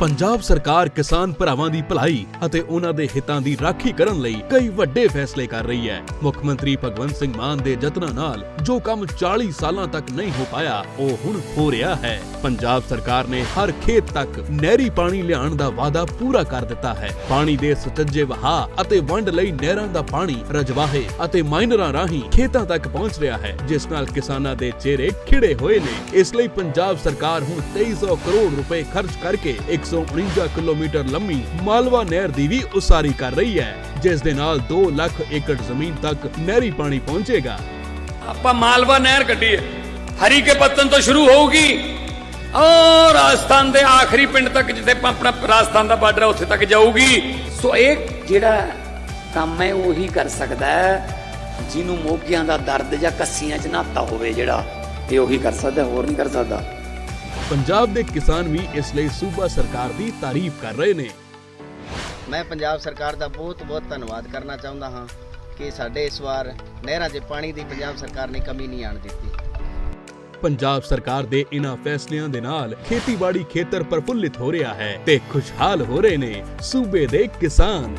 ਪੰਜਾਬ ਸਰਕਾਰ ਕਿਸਾਨ ਭਰਾਵਾਂ ਦੀ ਭਲਾਈ ਅਤੇ ਉਹਨਾਂ ਦੇ ਹਿੱਤਾਂ ਦੀ ਰਾਖੀ ਕਰਨ ਲਈ ਕਈ ਵੱਡੇ ਫੈਸਲੇ ਕਰ ਰਹੀ ਹੈ। ਮੁੱਖ ਮੰਤਰੀ ਭਗਵੰਤ ਸਿੰਘ ਮਾਨ ਦੇ ਯਤਨਾਂ ਨਾਲ ਜੋ ਕੰਮ 40 ਸਾਲਾਂ ਤੱਕ ਨਹੀਂ ਹੋ ਪਾਇਆ, ਉਹ ਹੁਣ ਹੋ ਰਿਹਾ ਹੈ। ਪੰਜਾਬ ਸਰਕਾਰ ਨੇ ਹਰ ਖੇਤ ਤੱਕ ਨਹਿਰੀ ਪਾਣੀ ਲਿਆਉਣ ਦਾ ਵਾਅਦਾ ਪੂਰਾ ਕਰ ਦਿੱਤਾ ਹੈ। ਪਾਣੀ ਦੇ ਸੁਚੱਜੇ ਵਹਾਅ ਅਤੇ ਵੰਡ ਲਈ ਨਹਿਰਾਂ ਦਾ ਪਾਣੀ ਰਜਵਾਹੇ ਅਤੇ ਮਾਈਨਰਾਂ ਰਾਹੀਂ ਖੇਤਾਂ ਤੱਕ ਪਹੁੰਚ ਰਿਹਾ ਹੈ, ਜਿਸ ਨਾਲ ਕਿਸਾਨਾਂ ਦੇ ਚਿਹਰੇ ਖਿੜੇ ਹੋਏ ਨੇ। ਇਸ ਲਈ ਪੰਜਾਬ ਸਰਕਾਰ ਹੁਣ 2300 ਕਰੋੜ ਰੁਪਏ ਖਰਚ ਕਰਕੇ 149 ਕਿਲੋਮੀਟਰ ਲੰਮੀ ਮਾਲਵਾ ਨਹਿਰ ਦੀ ਵੀ ਉਸਾਰੀ ਕਰ ਰਹੀ ਹੈ, ਜਿਸ ਦੇ ਨਾਲ 2 ਲੱਖ ਏਕੜ ਜ਼ਮੀਨ ਤੱਕ ਨਹਿਰੀ ਪਾਣੀ ਪਹੁੰਚੇਗਾ। ਆਪਾਂ ਮਾਲਵਾ ਨਹਿਰ ਕੱਢੀ ਹੈ ਹਰੀ ਕੇ ਪੱਤਨ ਤੋਂ ਸ਼ੁਰੂ ਹੋਊਗੀ। ਔਰ ਰਾਜਸਥਾਨ ਦੇ ਆਖਰੀ ਪਿੰਡ ਤੱਕ ਜਿੱਥੇ ਆਪਣਾ ਰਾਜਸਥਾਨ ਦਾ ਬਾਰਡਰ ਹੈ, ਉੱਥੇ ਤੱਕ ਜਾਊਗੀ। ਸੋ ਇਹ ਜਿਹੜਾ ਕੰਮ ਹੈ, ਉਹੀ ਕਰ ਸਕਦਾ ਹੈ। ਜਿਹਨੂੰ ਮੋਗਿਆਂ ਦਾ ਦਰਦ ਜਾਂ ਕੱਸੀਆਂ 'ਚ ਨਾਤਾ ਹੋਵੇ ਜਿਹੜਾ, ਇਹ ਉਹੀ ਕਰ ਸਕਦਾ, ਹੋਰ ਨਹੀਂ ਕਰ ਸਕਦਾ। ਪੰਜਾਬ ਦੇ ਕਿਸਾਨ ਵੀ ਇਸ ਲਈ ਸੂਬਾ ਸਰਕਾਰ ਦੀ ਤਾਰੀਫ ਕਰ ਰਹੇ ਨੇ। ਮੈਂ ਪੰਜਾਬ ਸਰਕਾਰ ਦਾ ਬਹੁਤ ਬਹੁਤ ਧੰਨਵਾਦ ਕਰਨਾ ਚਾਹੁੰਦਾ ਹਾਂ ਕਿ ਸਾਡੇ ਇਸ ਵਾਰ ਨਹਿਰਾਂ 'ਚ ਪਾਣੀ ਦੀ ਪੰਜਾਬ ਸਰਕਾਰ ਨੇ ਕਮੀ ਨਹੀਂ ਆਣ ਦਿੱਤੀ। ਪੰਜਾਬ ਸਰਕਾਰ ਦੇ ਇਨ੍ਹਾਂ ਫੈਸਲਿਆਂ ਦੇ ਨਾਲ ਖੇਤੀਬਾੜੀ ਖੇਤਰ ਪ੍ਰਫੁੱਲਿਤ ਹੋ ਰਿਹਾ ਹੈ ਤੇ ਖੁਸ਼ਹਾਲ ਹੋ ਰਹੇ ਨੇ ਸੂਬੇ ਦੇ ਕਿਸਾਨ।